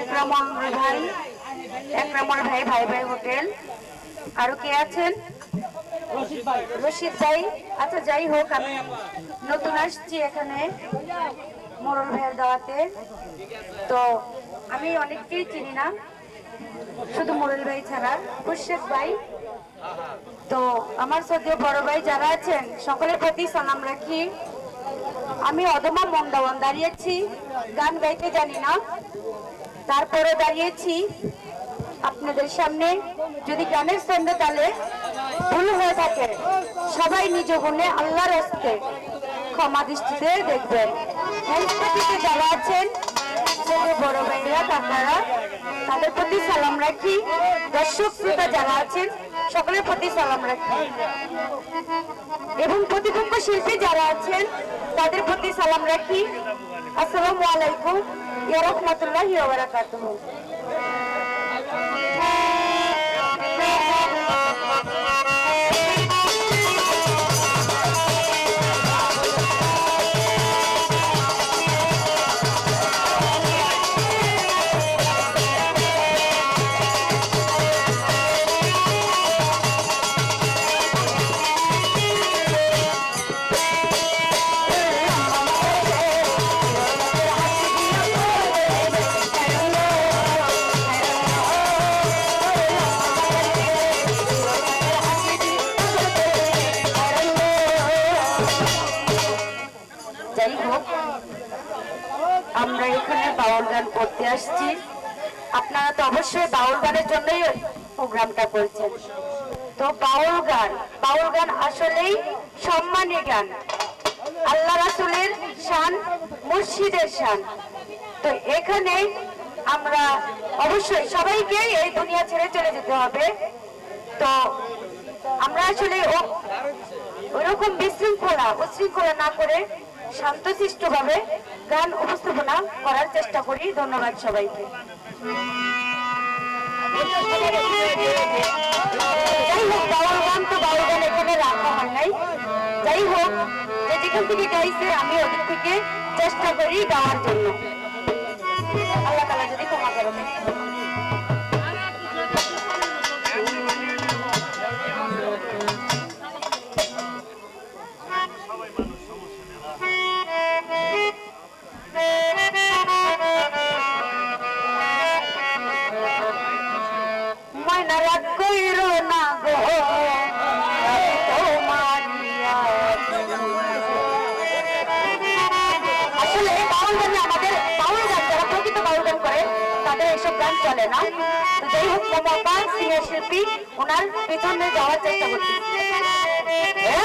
একরামন ভাই একরামন ভাই ভাই ভাই হোটেল। আরও কে আছেন? রশিদ ভাই। আচ্ছা যাই হোক, আমি নতুন আসছি এখানে মোরল ভাইয়ের দাওয়াতে। তো আমি অনেককেই চিনি না, শুধু মোরল ভাই ছাড়া। খুরশেদ ভাই, তো আমার সদ্য বড় ভাই যারা আছেন, সকলের প্রতি সালাম রাখি। আমি অদমা মন্দাবন দাঁড়িয়েছি, গান গাইতে জানি না। তারপরে দাঁড়িয়েছি আপনাদের সামনে। যদি গানের সন্ধ্যে তাহলে ভুল হয়ে থাকে, সবাই নিজ গুণে আল্লাহর হস্তে ক্ষমা দৃষ্টিতে দেখবেন। যারা আছেন বড় ভাইরা কাকারা, তাদের প্রতি সালাম রাখি। দর্শক, শ্রোতা যারা আছেন সকলের প্রতি সালাম রাখি। এবং প্রতিপক্ষ শিল্পী যারা আছেন, তাদের প্রতি সালাম রাখি। আসসালামু আলাইকুম। ইয়া রাহমাতুল্লাহি ওয়া বারাকাতুহু। বাউল গান করতে আসছি। আপনারা তো অবশ্যই বাউল গানের জন্যই প্রোগ্রামটা করছেন। তো বাউল গান বাউল গান আসলেই সম্মানী গান। আল্লাহ রাসুলের শান, মুর্শিদের শান। তো এখানে আমরা অবশ্যই সবাইকে এই দুনিয়া ছেড়ে চলে যেতে হবে। তো আমরা আসলে ও- ওইরকম বিশৃঙ্খলা, উশৃঙ্খলা না করে শান্তশিষ্ট ভাবে গান উপস্থাপনা করার চেষ্টা করি। ধন্যবাদ সবাইকে। যাই হোক, বাউল গান তো বাউল গান এখানে রাখা হয় নাই। যাই হোক, যে যেখান থেকে গাইছে, আমি ওদের থেকে চেষ্টা করি গাওয়ার জন্য। আল্লাহ তালা যদি ক্ষমা করেন না তো যাই হোক মমতা সিনিয়র শিল্পী ওনার পেছনে যাওয়ার চেষ্টা করছি। ও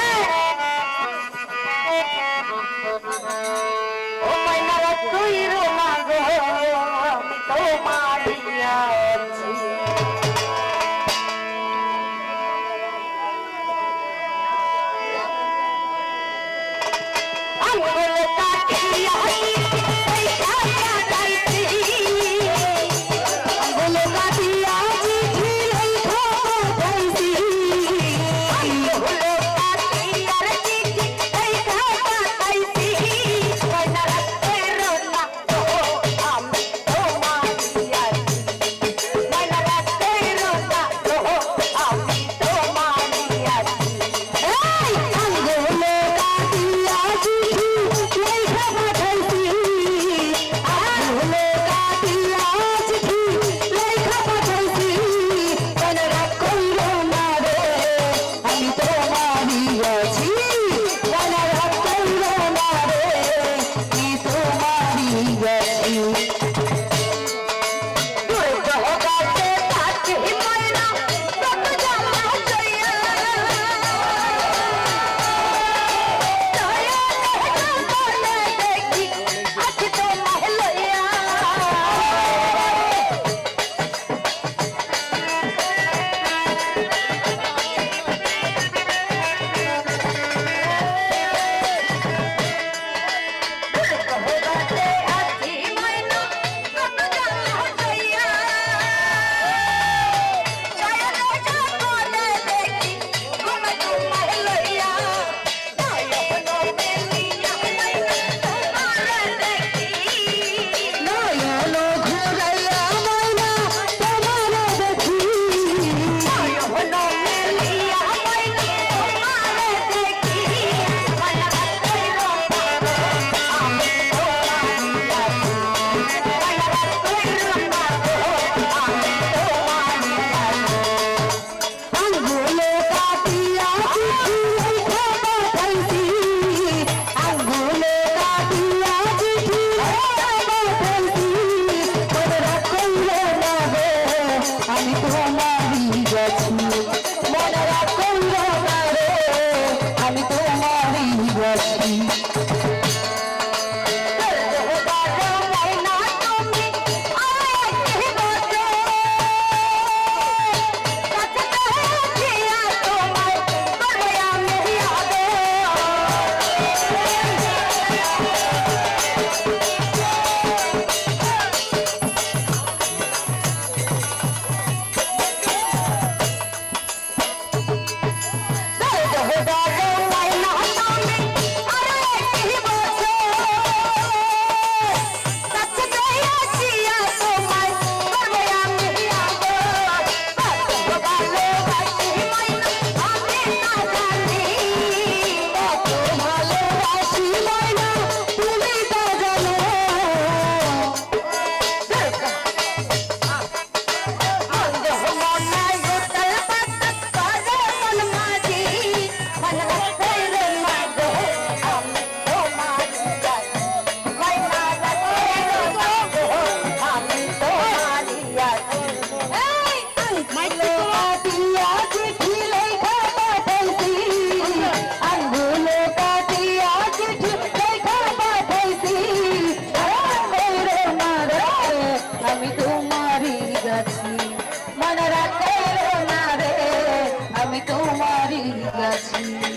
that's me.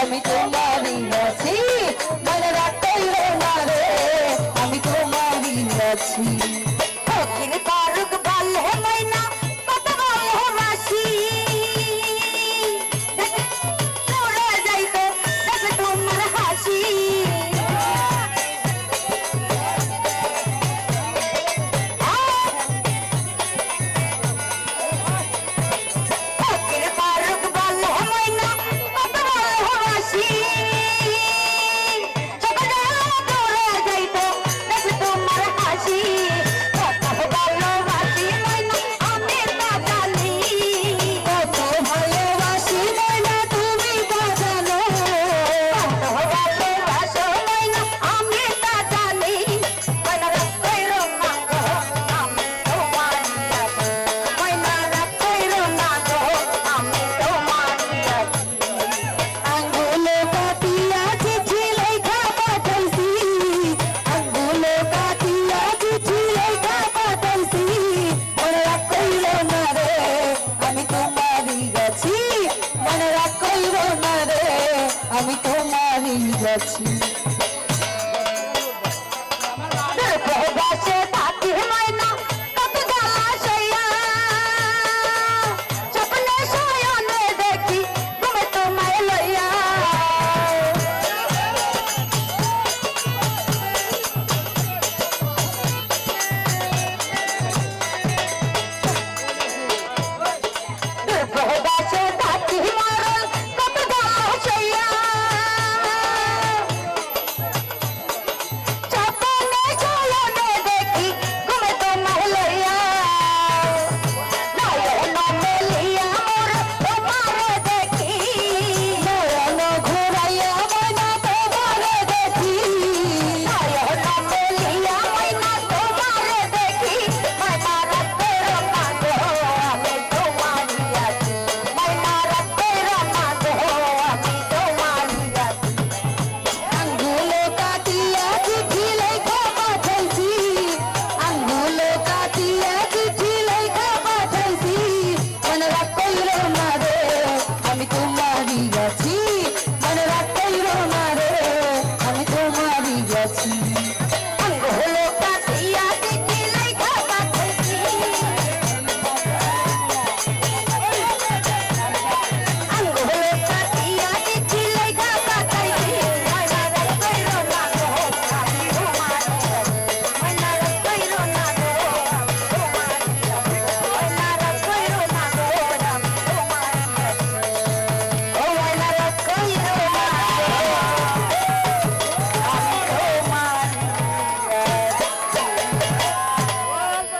আমি তোমারই আছি। মনে রাখতেই না রে আমি তোমারই আছি। ফকির পারুক বল